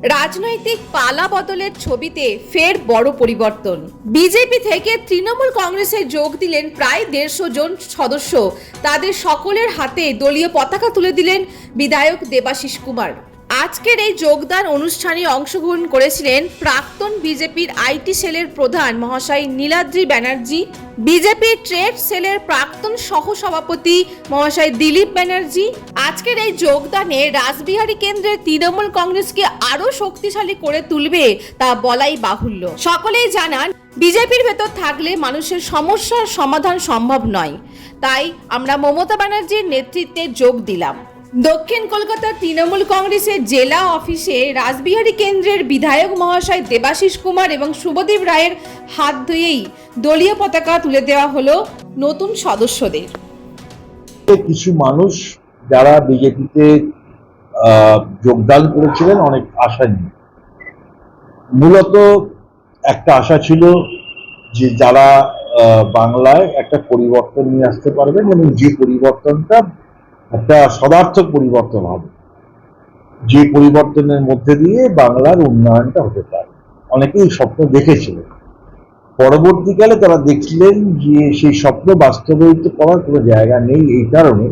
রাজনৈতিক পালা বদলের ছবিতে ফের বড় পরিবর্তন। বিজেপি থেকে তৃণমূল কংগ্রেসে যোগ দিলেন প্রায় দেড়শো জন সদস্য। তাদের সকলের হাতে দলীয় পতাকা তুলে দিলেন বিধায়ক দেবাশিস কুমার। আজকের এই যোগদান অনুষ্ঠানে অংশগ্রহণ করেছিলেন প্রাক্তন বিজেপির আইটি সেলের প্রধান মহাশয় নীলাদ্রি ব্যানার্জি, বিজেপির ট্রেড সেলের প্রাক্তন সহসভাপতি মহাশয় দিলীপ ব্যানার্জি। আজকের এই যোগদানে রাসবিহারী কেন্দ্রের তৃণমূল কংগ্রেসকে আরও শক্তিশালী করে তুলবে তা বলাই বাহুল্য। সকলেই জানান, বিজেপির ভেতর থাকলে মানুষের সমস্যার সমাধান সম্ভব নয়। তাই আমরা মমতা ব্যানার্জির নেতৃত্বে যোগ দিলাম। দক্ষিণ কলকাতার তৃণমূল কংগ্রেসের জেলা অফিসে রাসবিহারী কেন্দ্রের বিধায়ক মহাশয় দেবাশিস কুমার এবং শুভদীপ রায়ের হাত ধুয়েই দলীয় পতাকা তুলে দেওয়া হলো নতুন সদস্যদের। কিছু মানুষ যারা বিজেপিতে যোগদান করেছিলেন অনেক আশা নিয়ে। মূলত একটা আশা ছিল যে যারা বাংলায় একটা পরিবর্তন নিয়ে আসতে পারবেন এবং যে পরিবর্তনটা একটা সদার্থক পরিবর্তন হবে। যে পরিবর্তনের মধ্যে দিয়ে বাংলার উন্নয়নটা হতে পারে। অনেকেই স্বপ্ন দেখেছিলেন। পরবর্তীকালে তারা দেখলেন যে সেই স্বপ্ন বাস্তবায়িত করার কোনো জায়গা নেই এই কারণে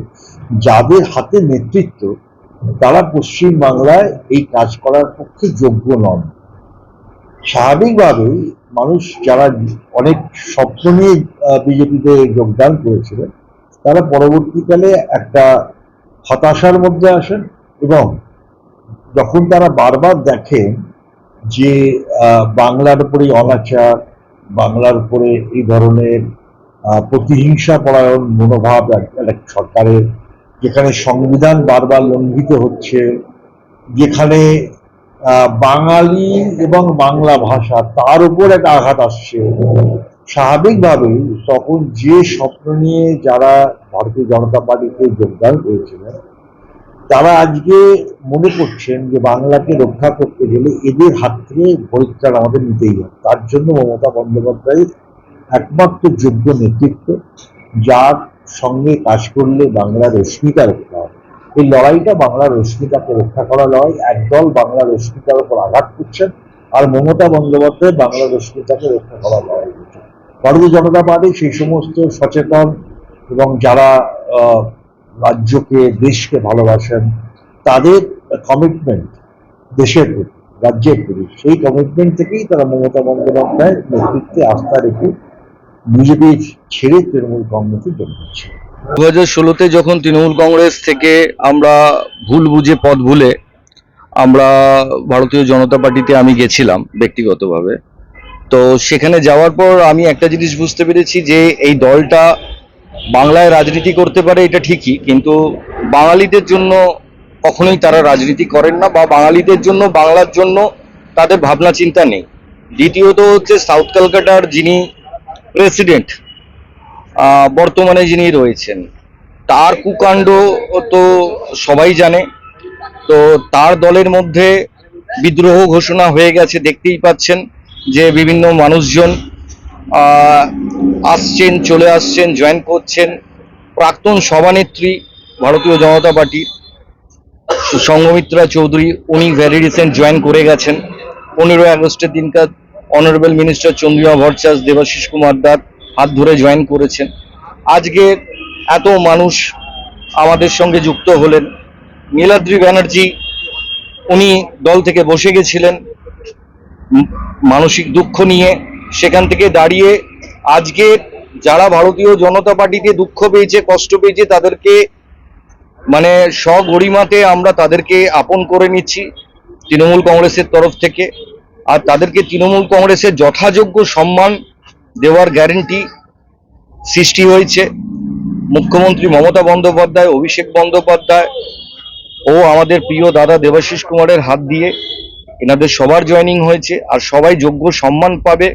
যাদের হাতে নেতৃত্ব, তারা পশ্চিম বাংলায় এই কাজ করার পক্ষে যোগ্য নন। স্বাভাবিকভাবেই মানুষ যারা অনেক স্বপ্ন নিয়ে বিজেপিতে যোগদান করেছিলেন তারা পরবর্তীকালে একটা হতাশার মধ্যে আসেন এবং যখন তারা বারবার দেখেন যে বাংলার উপরে অনাচার, বাংলার উপরে এই ধরনের প্রতিহিংসা পরায়ণ মনোভাব এক- সরকারের, যেখানে সংবিধান বারবার লঙ্ঘিত হচ্ছে, যেখানে বাঙালি এবং বাংলা ভাষা তার উপর একটা আঘাত আসছে স্বাভাবিকভাবেই তখন যে স্বপ্ন নিয়ে যারা ভারতীয় জনতা পার্টিতে যোগদান করেছিলেন, তারা আজকে মনে করছেন যে বাংলাকে রক্ষা করতে গেলে এদের হাত থেকে পরিত্রাণ আমাদের নিতেই হবে। তার জন্য মমতা বন্দ্যোপাধ্যায় একমাত্র যোগ্য নেতৃত্ব, যার সঙ্গে কাজ করলে বাংলার রশ্মিতা রক্ষা হবে। এই লড়াইটা বাংলার রশ্মিতাকে রক্ষা করা লড়াই। একদল বাংলার রশ্মিতার উপর আঘাত করছেন, আর মমতা বন্দ্যোপাধ্যায় বাংলার রশ্মিতাকে রক্ষা করা লড়াই। ভারতীয় জনতা পার্টি সেই সমস্ত সচেতন এবং যারা রাজ্যকে, দেশকে ভালোবাসেন, তাদের কমিটমেন্ট দেশের প্রতি, রাজ্যের প্রতি। সেই কমিটমেন্ট থেকেই তারা মমতা বন্দ্যোপাধ্যায়ের নেতৃত্বে আস্থা রেখে বিজেপি ছেড়ে তৃণমূল কংগ্রেসে দিচ্ছে দু হাজার ষোলোতে যখন তৃণমূল কংগ্রেস থেকে আমরা ভুল বুঝে পথ ভুলে আমরা ভারতীয় জনতা পার্টিতে আমি গেছিলাম ব্যক্তিগতভাবে। তো সেখানে যাওয়ার পর আমি একটা জিনিস বুঝতে পেরেছি যে এই দলটা বাংলায় রাজনীতি করতে পারে, এটা ঠিকই, কিন্তু বাঙালিদের জন্য কখনোই তারা রাজনীতি করেন না বা বাঙালিদের জন্য, বাংলার জন্য তাদের ভাবনা চিন্তা নেই। দ্বিতীয়ত হচ্ছে সাউথ কলকাতার যিনি প্রেসিডেন্ট বর্তমানে যিনি রয়েছেন, তার কুকাণ্ড তো সবাই জানে। তো তার দলের মধ্যে বিদ্রোহ ঘোষণা হয়ে গেছে, দেখতেই পাচ্ছেন। যে বিভিন্ন মানুষজন আসছেন, চলে আসছেন জয়েন করছেন। প্রাক্তন সভানেত্রী ভারতীয় জনতা পার্টির সঙ্গমিত্রা চৌধুরী, উনি ভ্যারি রিসেন্ট জয়েন করে গেছেন। পনেরোই আগস্টের দিনকার অনারেবল মিনিস্টার চন্দ্রিমা ভট্টাচার্য, দেবাশিস কুমার দাস হাত ধরে জয়েন করেছেন। আজকে এত মানুষ আমাদের সঙ্গে যুক্ত হলেন। নীলাদ্রি ব্যানার্জি, উনি দল থেকে বসে গেছিলেন। মানসিক দুঃখ নিয়ে সেখান থেকে দাঁড়িয়ে আজকে যারা ভারতীয় জনতা পার্টিতে দুঃখ পেয়েছে, কষ্ট পেয়েছে, তাদেরকে মানে স্বগরিমাতে আমরা তাদেরকে আপন করে নিচ্ছি তৃণমূল কংগ্রেসের তরফ থেকে। আর তাদেরকে তৃণমূল কংগ্রেসের যথাযোগ্য সম্মান দেওয়ার গ্যারেন্টি সৃষ্টি হয়েছে। মুখ্যমন্ত্রী মমতা বন্দ্যোপাধ্যায়, অভিষেক বন্দ্যোপাধ্যায় ও আমাদের প্রিয় দাদা দেবাশিস কুমারের হাত দিয়ে এনাদের সবার জয়েনিং হয়েছে আর সবাই যোগ্য সম্মান পাবে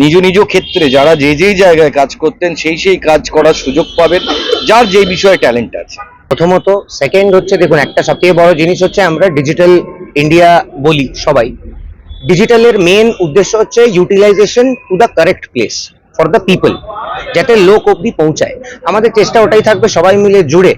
নিজ নিজ ক্ষেত্রে। যারা যে যেই জায়গায় কাজ করতেন, সেই সেই কাজ করার সুযোগ পাবেন, যার যে বিষয়ে ট্যালেন্ট আছে। প্রথমত সেকেন্ড হচ্ছে, দেখুন, একটা সবথেকে বড় জিনিস হচ্ছে, আমরা ডিজিটাল ইন্ডিয়া বলি সবাই। ডিজিটালের মেন উদ্দেশ্য হচ্ছে utilisation to the correct place for the people যাতে লোক অবধি পৌঁছায়। আমাদের চেষ্টা ওটাই থাকবে, সবাই মিলে জুড়ে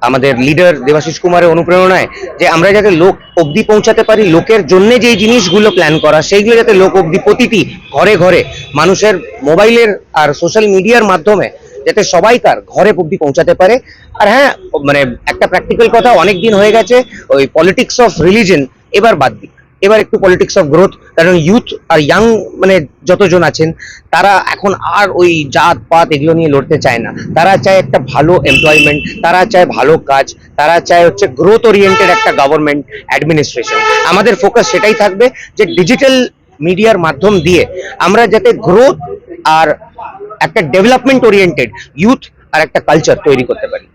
আমাদের লিডার দেবাশিস কুমারের অনুপ্রেরণায় যে আমরা যাতে লোক অবধি পৌঁছাতে পারি, লোকের জন্য যে জিনিসগুলো প্ল্যান করা, সেইগুলো যাতে লোক অবধি প্রতিটি ঘরে ঘরে মানুষের মোবাইলের আর সোশ্যাল মিডিয়ার মাধ্যমে যাতে সবাই তার ঘরে অবধি পৌঁছাতে পারে। আর হ্যাঁ মানে একটা প্র্যাকটিক্যাল কথা অনেক দিন হয়ে গেছে, ওই পলিটিক্স অফ রিলিজন এবার বাদ দিক। এবার একটু পলিটিক্স অফ গ্রোথ কারণ ইউথ আর ইয়াং মানে যতজন আছেন, তারা এখন আর ওই জাত, পাত এগুলো নিয়ে লড়তে চায় না। তারা চায় একটা ভালো এমপ্লয়মেন্ট তারা চায় ভালো কাজ, তারা চায় হচ্ছে গ্রোথ ওরিয়েন্টেড একটা গভর্নমেন্ট অ্যাডমিনিস্ট্রেশন আমাদের ফোকাস সেটাই থাকবে যে ডিজিটাল মিডিয়ার মাধ্যম দিয়ে আমরা যাতে গ্রোথ আর একটা ডেভেলপমেন্ট ওরিয়েন্টেড ইউথ আর একটা কালচার তৈরি করতে পারি।